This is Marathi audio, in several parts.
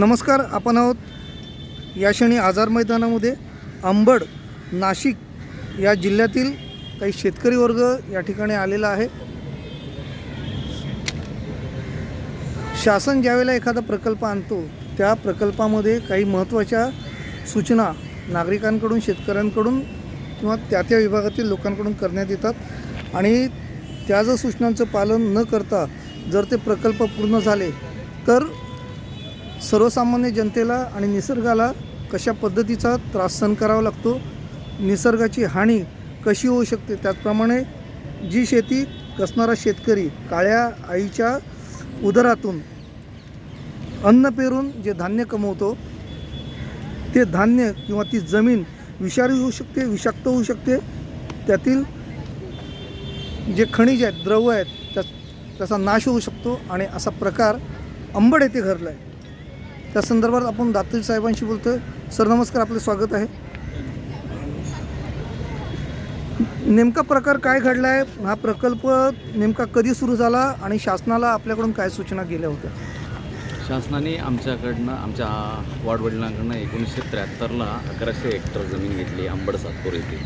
नमस्कार आपण आहोत या क्षणी आजार मैदानामध्ये अंबड नाशिक या जिल्ह्यातील काही शेतकरी वर्ग या ठिकाणी आलेला आहे. शासन ज्यावेळेला एखादा प्रकल्प आणतो त्या प्रकल्पामध्ये काही महत्त्वाच्या सूचना नागरिकांकडून शेतकऱ्यांकडून किंवा त्या त्या विभागातील लोकांकडून करण्यात येतात आणि त्या जर सूचनांचं पालन न करता जर ते प्रकल्प पूर्ण झाले तर सर्वसामान्य जनतेला आणि निसर्गाला कशा पद्धतीचा त्रास सहन करावा लागतो निसर्गाची हानी कशी होऊ शकते त्याचप्रमाणे जी शेती कसणारा शेतकरी काळ्या आईच्या उदरातून अन्न पेरून जे धान्य कमवतो ते धान्य किंवा ती जमीन विषारी होऊ शकते विषाक्त होऊ शकते. त्यातील जे खनिज आहेत द्रव्य आहेत त्या त्याचा नाश होऊ शकतो आणि असा प्रकार अंबड येथे घडला आहे त्या संदर्भात आपण दातील साहेबांशी बोलतोय. सर नमस्कार आपलं स्वागत आहे. नेमका प्रकार काय घडला आहे हा प्रकल्प नेमका कधी सुरू झाला आणि शासनाला आपल्याकडून काय सूचना केल्या होत्या? शासनाने आमच्याकडनं आमच्या वाडवडिलांकडनं एकोणीसशे त्र्याहत्तरला अकराशे हेक्टर जमीन घेतली आंबड सातपूर येथे.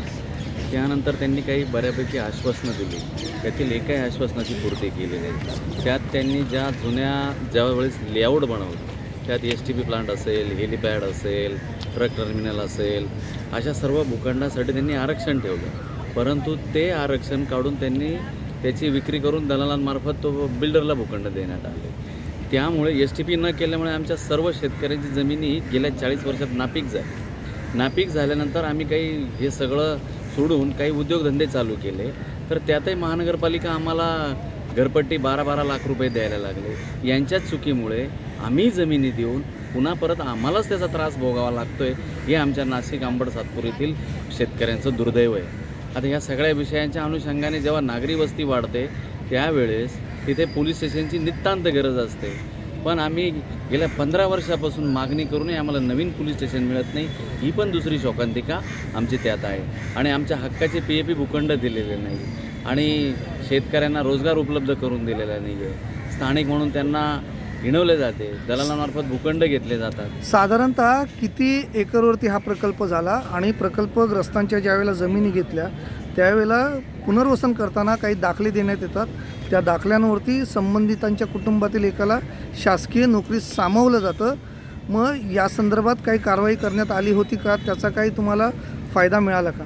त्यानंतर त्यांनी काही बऱ्यापैकी आश्वासनं दिली. त्यातील एकाही आश्वासनाची पूर्ती केली नाही. त्यात त्यांनी ज्या जुन्या ज्यावेळेस लेआउट बनवलं त्यात एस टी पी प्लांट असेल हेलिपॅड असेल ट्रक टर्मिनल असेल अशा सर्व भूखंडासाठी त्यांनी आरक्षण ठेवलं. परंतु ते आरक्षण काढून त्यांनी त्याची विक्री करून दलालांमार्फत तो बिल्डरला भूखंड देण्यात आले. त्यामुळे एस टी पी न केल्यामुळे आमच्या सर्व शेतकऱ्यांची जमिनी गेल्या चाळीस वर्षात नापीक झाली. नापीक झाल्यानंतर आम्ही काही हे सगळं सोडून काही उद्योगधंदे चालू केले. तर त्यातही महानगरपालिका आम्हाला घरपट्टी बारा बारा लाख रुपये द्यायला लागले. यांच्याच चुकीमुळे आम्ही जमिनी देऊन पुन्हा परत आम्हालाच त्याचा त्रास भोगावा लागतोय हे आमच्या नाशिक आंबड सातपूर येथील शेतकऱ्यांचं दुर्दैव आहे. आता ह्या सगळ्या विषयांच्या अनुषंगाने जेव्हा नागरी वस्ती वाढते त्यावेळेस तिथे पोलीस स्टेशनची नितांत गरज असते. पण आम्ही गेल्या पंधरा वर्षापासून मागणी करूनही आम्हाला नवीन पोलीस स्टेशन मिळत नाही ही पण दुसरी शोकांतिका आमची त्यात आहे. आणि आमच्या हक्काचे पी ए पी भूखंड दिलेले नाही. आणि शेतकऱ्यांना रोजगार उपलब्ध करून दिलेला नाही आहे स्थानिक म्हणून त्यांना हिणवले जाते. दलालांमार्फत भूखंड घेतले जातात. साधारणतः किती एकरवरती हा प्रकल्प झाला आणि प्रकल्पग्रस्तांच्या ज्यावेळेला जमिनी घेतल्या त्यावेळेला पुनर्वसन करताना काही दाखले देण्यात येतात. त्या दाखल्यांवरती संबंधितांच्या कुटुंबातील एकाला शासकीय नोकरीत सामावलं जातं. मग या संदर्भात काही कारवाई करण्यात आली होती का? त्याचा काही तुम्हाला फायदा मिळाला का?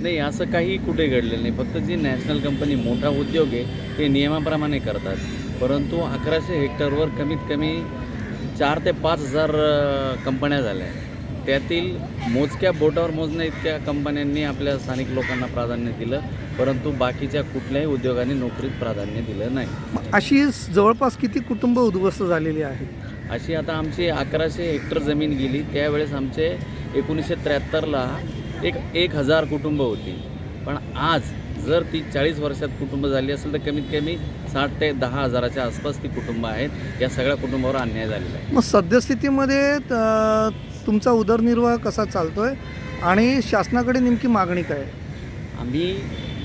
नाही असं काही कुठे घडलेलं नाही. फक्त जी नॅशनल कंपनी मोठा उद्योग आहे ते नियमाप्रमाणे करतात. परंतु अकराशे हेक्टरवर कमीत कमी चार ते पाच हजार कंपन्या झाल्या त्यातील मोजक्या बोटावर मोजण्या इतक्या कंपन्यांनी आपल्या स्थानिक लोकांना प्राधान्य दिलं परंतु बाकीच्या कुठल्याही उद्योगाने नोकरीत प्राधान्य दिलं नाही. मग अशी जवळपास किती कुटुंब उद्ध्वस्त झालेली आहेत? अशी आता आमची अकराशे हेक्टर जमीन गेली त्यावेळेस आमचे एकोणीसशे त्र्याहत्तरला एक एक हजार कुटुंब होती. पण आज जर ती चाळीस वर्षात कुटुंब झाली असेल तर कमीत कमी साठ ते दहा हजाराच्या आसपास ती कुटुंब आहेत या सगळ्या कुटुंबावर अन्याय झालेला आहे. मग सद्यस्थितीमध्ये तुमचा उदरनिर्वाह कसा चालतोय? आणि शासनाकडे नेमकी मागणी काय? आम्ही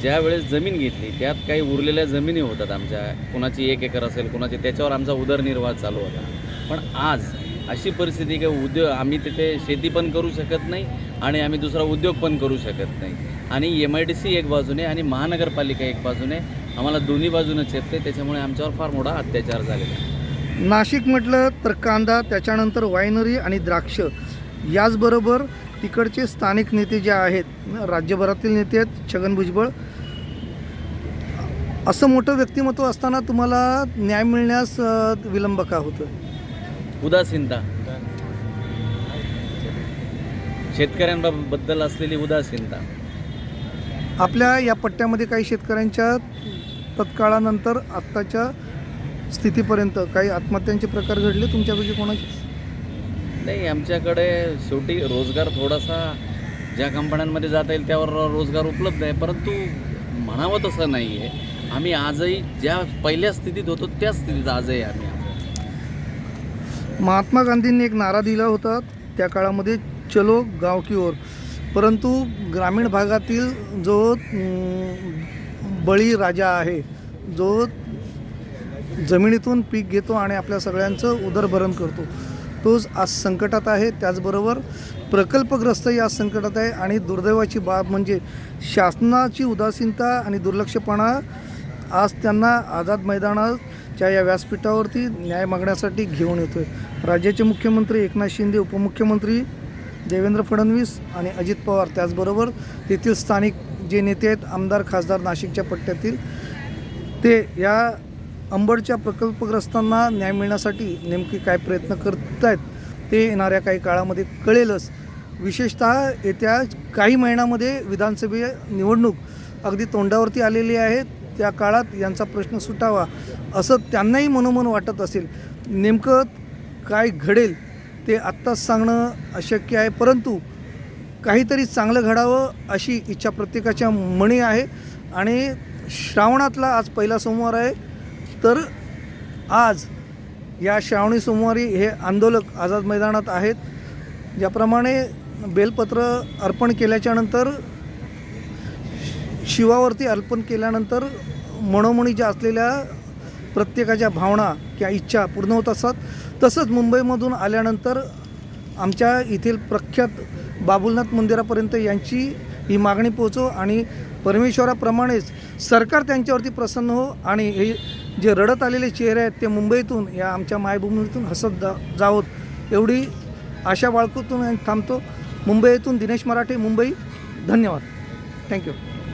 ज्या वेळेस जमीन घेतली त्यात काही उरलेल्या जमिनी होतात आमच्या. कुणाची एक एकर असेल कुणाची त्याच्यावर आमचा उदरनिर्वाह चालू होता. पण आज अशी परिस्थिती की उद्योग आम्ही तिथे शेती पण करू शकत नाही आणि आम्ही दुसरा उद्योग पण करू शकत नाही. आणि एम आय डी सी एक बाजूने आणि महानगरपालिका एक बाजूने आम्हाला दोन्ही बाजूनं चेपते त्याच्यामुळे आमच्यावर फार मोठा अत्याचार झालेला आहे. नाशिक म्हटलं तर कांदा त्याच्यानंतर वायनरी आणि द्राक्ष याचबरोबर तिकडचे स्थानिक नेते जे आहेत राज्यभरातील नेते आहेत छगन भुजबळ असं मोठं व्यक्तिमत्व असताना तुम्हाला न्याय मिळण्यास विलंब का होतं उदासीनता. शेतकऱ्यांबद्दल असलेली उदासीनता. आपल्या या पट्ट्यामध्ये काही शेतकऱ्यांच्या तत्काळानंतर आत्ताच्या स्थितीपर्यंत काही आत्महत्यांचे प्रकार घडले तुमच्यापैकी कोणाचे? नाही आमच्याकडे शेवटी रोजगार थोडासा ज्या कंपन्यांमध्ये जाता येईल त्यावर रोजगार उपलब्ध आहे. परंतु म्हणावं तसं नाही आहे आम्ही आजही ज्या पहिल्या स्थितीत होतो त्याच स्थितीत आजही आम्ही. महात्मा गांधींनी एक नारा दिला होता त्या काळामध्ये चलो गाव की ओर. परंतु ग्रामीण भागातील जो बळी राजा आहे जो जमिनीतून पीक घेतो आणि आपल्या सगळ्यांचं उदरभरण करतो तोच आज संकटात आहे. त्याचबरोबर प्रकल्पग्रस्तही आज संकटात आहे आणि दुर्दैवाची बाब म्हणजे शासनाची उदासीनता आणि दुर्लक्षपणा आज त्यांना आझाद मैदानाच्या या व्यासपीठावरती न्याय मागण्यासाठी घेऊन येतो आहे राज्याचे मुख्यमंत्री एकनाथ शिंदे उपमुख्यमंत्री देवेंद्र फडणवीस आणि अजित पवार. त्याचबरोबर तेथील स्थानिक जे नेते आहेत आमदार खासदार नाशिकच्या पट्ट्यातील ते या अंबडच्या प्रकल्पग्रस्तांना न्याय मिळण्यासाठी नेमके काय प्रयत्न करत आहेत ते येणाऱ्या काही काळामध्ये कळेलच. विशेषतः येत्या काही महिन्यामध्ये विधानसभे निवडणूक अगदी तोंडावरती आलेली आहे. त्या काळात यांचा प्रश्न सुटावा असं त्यांनाही मनोमन वाटत असेल. नेमकं काय घडेल? ते आत्ताच सांगणं अशक्य आहे. परंतु काहीतरी चांगलं घडावं अशी इच्छा प्रत्येकाच्या मणी आहे. आणि श्रावणातला आज पहिला सोमवार आहे. तर आज या श्रावणी सोमवारी हे आंदोलक आझाद मैदानात आहेत. ज्याप्रमाणे बेलपत्र अर्पण केल्याच्यानंतर शिवावरती अर्पण केल्यानंतर मनोमनी ज्या असलेल्या प्रत्येकाच्या भावना किंवा इच्छा पूर्ण होत असतात. तसंच मुंबईमधून आल्यानंतर आमच्या येथील प्रख्यात बाबुलनाथ मंदिरापर्यंत यांची ही मागणी पोचो आणि परमेश्वराप्रमाणेच सरकार त्यांच्यावरती प्रसन्न हो आणि हे जे रडत आलेले चेहरे आहेत ते मुंबईतून या आमच्या मायभूमीतून हसत जा जावोत. एवढी आशा बाळकूतून थांबतो. मुंबईतून दिनेश मराठे मुंबई. धन्यवाद. थँक्यू